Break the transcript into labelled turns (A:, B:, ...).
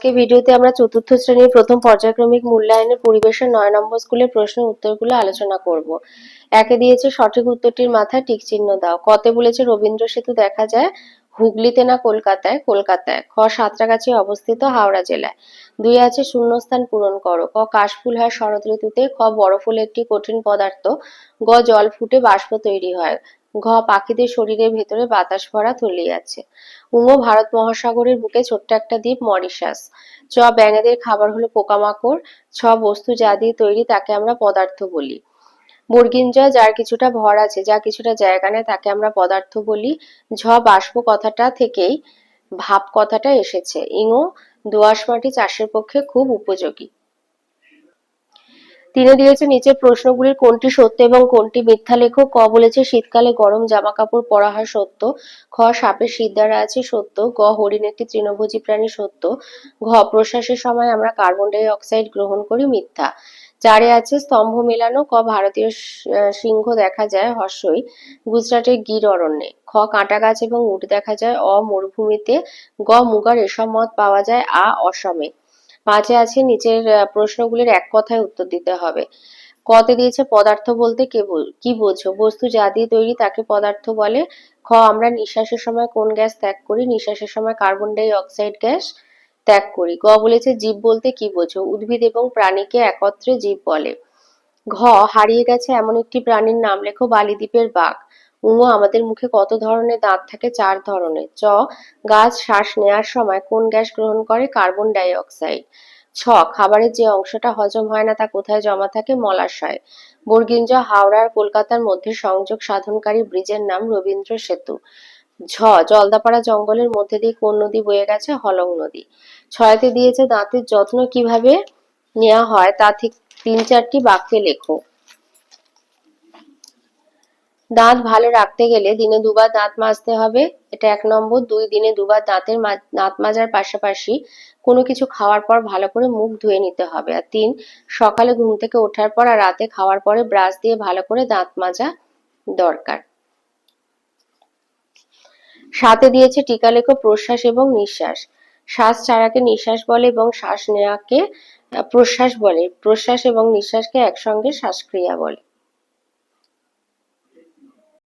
A: আজকে ভিডিওতে আমরা চতুর্থ শ্রেণির প্রথম পর্যায়ক্রমিক মূল্যায়নের পরিবেশের নয় নম্বর স্কুলের প্রশ্নের উত্তরগুলো আলোচনা করব। একে দিয়েছে সঠিক উত্তরটির মাথায় টিক চিহ্ন দাও। কতে বলেছে, রবীন্দ্র সেতু দেখা যায় হুগলিতে না কলকাতায়? কলকাতায়। খ, সাঁতরাগাছি অবস্থিত হাওড়া জেলায়। দুই আছে, শূন্যস্থান পূরণ করো। ক কাশফুল হয় শরৎ ঋতুতে, খ বরফ হলো একটি কঠিন পদার্থ। গ, জল ফুটে বাষ্প তৈরি হয়। ঘ পাখিদের শরীরের ভেতরে বাতাস ভরা থলি আছে উঙ ভারত মহাসাগরের বুকে ছোট্ট একটা দ্বীপ মরিশাস। চ, ব্যাঙেদের খাবার হলো পোকামাকড়। ছ, বস্তু যা দিয়ে তৈরি তাকে আমরা পদার্থ বলি। বর্গিঞ্জয় যার কিছুটা ভর আছে, যা কিছুটা জায়গা নেয়, তাকে আমরা পদার্থ বলি। ঝ বাষ্প কথাটা থেকেই ভাব কথাটা এসেছে। ইঙো, দোআঁশ মাটি চাষের পক্ষে খুব উপযোগী। তিনি দিয়েছে নিচের প্রশ্নগুলির কোনটি সত্য এবং কোনটি মিথ্যা লেখো ক বলেছে, শীতকালে গরম জামা কাপড় পরা হয় সত্য। খ সাপের সিদ্ধারা আছে সত্য। গ, হরিণ একটি তৃণভোজী প্রাণী সত্য। ঘ, প্রশ্বাসের সময় আমরা কার্বন ডাই অক্সাইড গ্রহণ করি মিথ্যা। চারে আছে স্তম্ভ মেলানো। ক, ভারতীয় সিংহ দেখা যায় হর্ষই। গুজরাটের গির অরণ্যে। খ, কাঁটা গাছ এবং উট দেখা যায় অ মরুভূমিতে গ, মুগার এসব মত পাওয়া যায় আ, অসমে। পাঁচে আছে নিচের প্রশ্নগুলির এক কথায় উত্তর দিতে হবে। কতে দিয়েছে পদার্থ বলতে কে কি বোঝো? বস্তু যা দিয়ে তৈরি তাকে পদার্থ বলে। খ, আমরা নিঃশ্বাসের সময় কোন গ্যাস ত্যাগ করি? নিঃশ্বাসের সময় কার্বন ডাই অক্সাইড গ্যাস ত্যাগ করি। গ বলেছে জীব বলতে কি বোঝো? উদ্ভিদ এবং প্রাণীকে একত্রে জীব বলে। ঘ, হারিয়ে গেছে এমন একটি প্রাণীর নাম লেখো বালিদ্বীপের বাঘ। উঙো আমাদের মুখে কত ধরনের দাঁত থাকে? চার ধরনের। চ, গাছ শ্বাস নেয়ার সময় কোন গ্যাস গ্রহণ করে? কার্বন ডাই অক্সাইড ছ, খাবারের যে অংশটা হজম হয় না তা কোথায় জমা থাকে? মলাশয়। বর্গিঞ্জ হাওড়ার কলকাতার মধ্যে সংযোগ সাধনকারী ব্রিজের নাম রবীন্দ্র সেতু। ঝ, জলদাপাড়া জঙ্গলের মধ্যে দিয়ে কোন নদী বয়ে গেছে? হলং নদী। ছয়তে দিয়েছে দাঁতের যত্ন কীভাবে নেওয়া হয়? তা ঠিক তিন চারটি বাক্যে লেখো। দাঁত ভালো রাখতে গেলে দিনে দুবার দাঁত মাজতে হবে। এটা এক নম্বর। দুই, দিনে দুবার দাঁতের দাঁত মাজার পাশাপাশি কোনো কিছু খাওয়ার পর ভালো করে মুখ ধুয়ে নিতে হবে। আর তিন, সকালে ঘুম থেকে ওঠার পর আর রাতে খাওয়ার পরে ব্রাশ দিয়ে ভালো করে দাঁত মাজা দরকার। সাথে দিয়েছে টিকা লেখো প্রশ্বাস এবং নিঃশ্বাস। শ্বাস ছাড়াকে নিঃশ্বাস বলে এবং শ্বাস নেওয়াকে প্রশ্বাস বলে। প্রশ্বাস এবং নিঃশ্বাসকে একসঙ্গে শ্বাসক্রিয়া বলে।